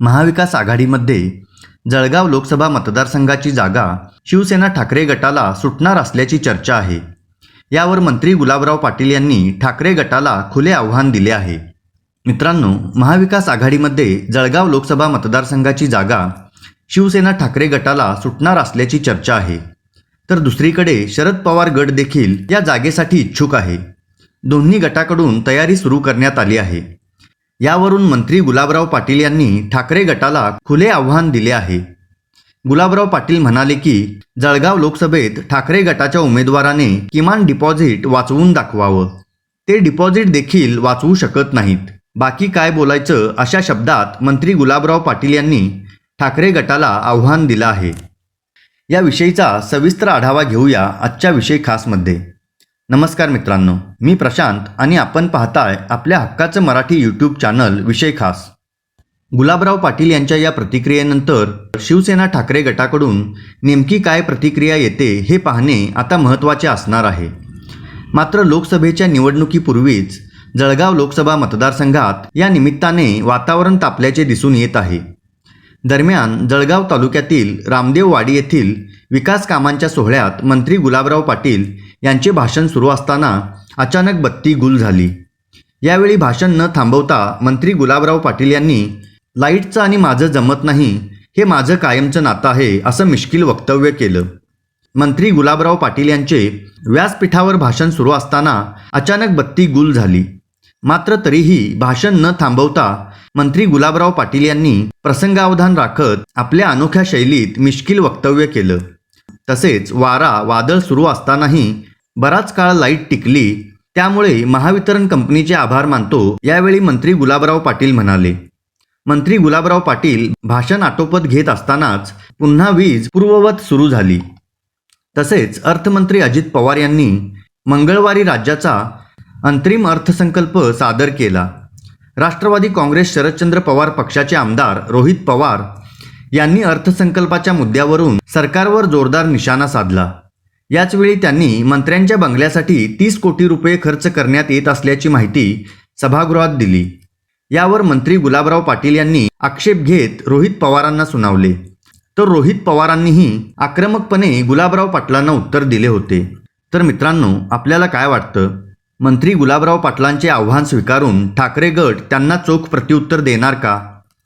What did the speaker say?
महाविकास आघाडीमध्ये जळगाव लोकसभा मतदारसंघाची जागा शिवसेना ठाकरे गटाला सुटणार असल्याची चर्चा आहे. यावर मंत्री गुलाबराव पाटील यांनी ठाकरे गटाला खुले आव्हान दिले आहे. मित्रांनो महाविकास आघाडीमध्ये जळगाव लोकसभा मतदारसंघाची जागा शिवसेना ठाकरे गटाला सुटणार असल्याची चर्चा आहे. तर दुसरीकडे शरद पवार गट देखील या जागेसाठी इच्छुक आहे. दोन्ही गटाकडून तयारी सुरू करण्यात आली आहे. यावरून मंत्री गुलाबराव पाटील यांनी ठाकरे गटाला खुले आव्हान दिले आहे. गुलाबराव पाटील म्हणाले की जळगाव लोकसभेत ठाकरे गटाच्या उमेदवाराने किमान डिपॉझिट वाचवून दाखवावं. ते डिपॉझिट देखील वाचवू शकत नाहीत. बाकी काय बोलायचं अशा शब्दात मंत्री गुलाबराव पाटील यांनी ठाकरे गटाला आव्हान दिलं आहे. याविषयीचा सविस्तर आढावा घेऊया आजच्या विषय खासमध्ये. नमस्कार मित्रांनो मी प्रशांत आणि आपण पाहताय आपल्या हक्काचं मराठी यूट्यूब चॅनल विषय खास. गुलाबराव पाटील यांच्या या प्रतिक्रियेनंतर शिवसेना ठाकरे गटाकडून नेमकी काय प्रतिक्रिया येते हे पाहणे आता महत्त्वाचे असणार आहे. मात्र लोकसभेच्या निवडणुकीपूर्वीच जळगाव लोकसभा मतदारसंघात या निमित्ताने वातावरण तापल्याचे दिसून येत आहे. दरम्यान जळगाव तालुक्यातील रामदेववाडी येथील विकास कामांच्या सोहळ्यात मंत्री गुलाबराव पाटील यांचे भाषण सुरू असताना अचानक बत्ती गुल झाली. यावेळी भाषण न थांबवता मंत्री गुलाबराव पाटील यांनी लाईटचं आणि माझं जमत नाही हे माझं कायमचं नातं आहे असं मिश्किल वक्तव्य केलं. मंत्री गुलाबराव पाटील यांचे व्यासपीठावर भाषण सुरू असताना अचानक बत्ती गुल झाली. मात्र तरीही भाषण न थांबवता मंत्री गुलाबराव पाटील यांनी प्रसंगावधान राखत आपल्या अनोख्या शैलीत मिश्किल वक्तव्य केलं. तसेच वारा वादळ सुरू असतानाही बराच काळ लाइट टिकली. त्यामुळे महावितरण कंपनीचे आभार मानतो यावेळी मंत्री गुलाबराव पाटील म्हणाले. मंत्री गुलाबराव पाटील भाषण आटोपत घेत असतानाच पुन्हा वीज पूर्ववत सुरू झाली. तसेच अर्थमंत्री अजित पवार यांनी मंगळवारी राज्याचा अंतरिम अर्थसंकल्प सादर केला. राष्ट्रवादी काँग्रेस शरदचंद्र पवार पक्षाचे आमदार रोहित पवार यांनी अर्थसंकल्पाच्या मुद्द्यावरून सरकारवर जोरदार निशाणा साधला. याचवेळी त्यांनी मंत्र्यांच्या बंगल्यासाठी तीस कोटी रुपये खर्च करण्यात येत असल्याची माहिती सभागृहात दिली. यावर मंत्री गुलाबराव पाटील यांनी आक्षेप घेत रोहित पवारांना सुनावले. तर रोहित पवारांनीही आक्रमकपणे गुलाबराव पाटलांना उत्तर दिले होते. तर मित्रांनो आपल्याला काय वाटतं? मंत्री गुलाबराव पाटलांचे आव्हान स्वीकारून ठाकरे गट त्यांना चोख प्रत्युत्तर देणार का?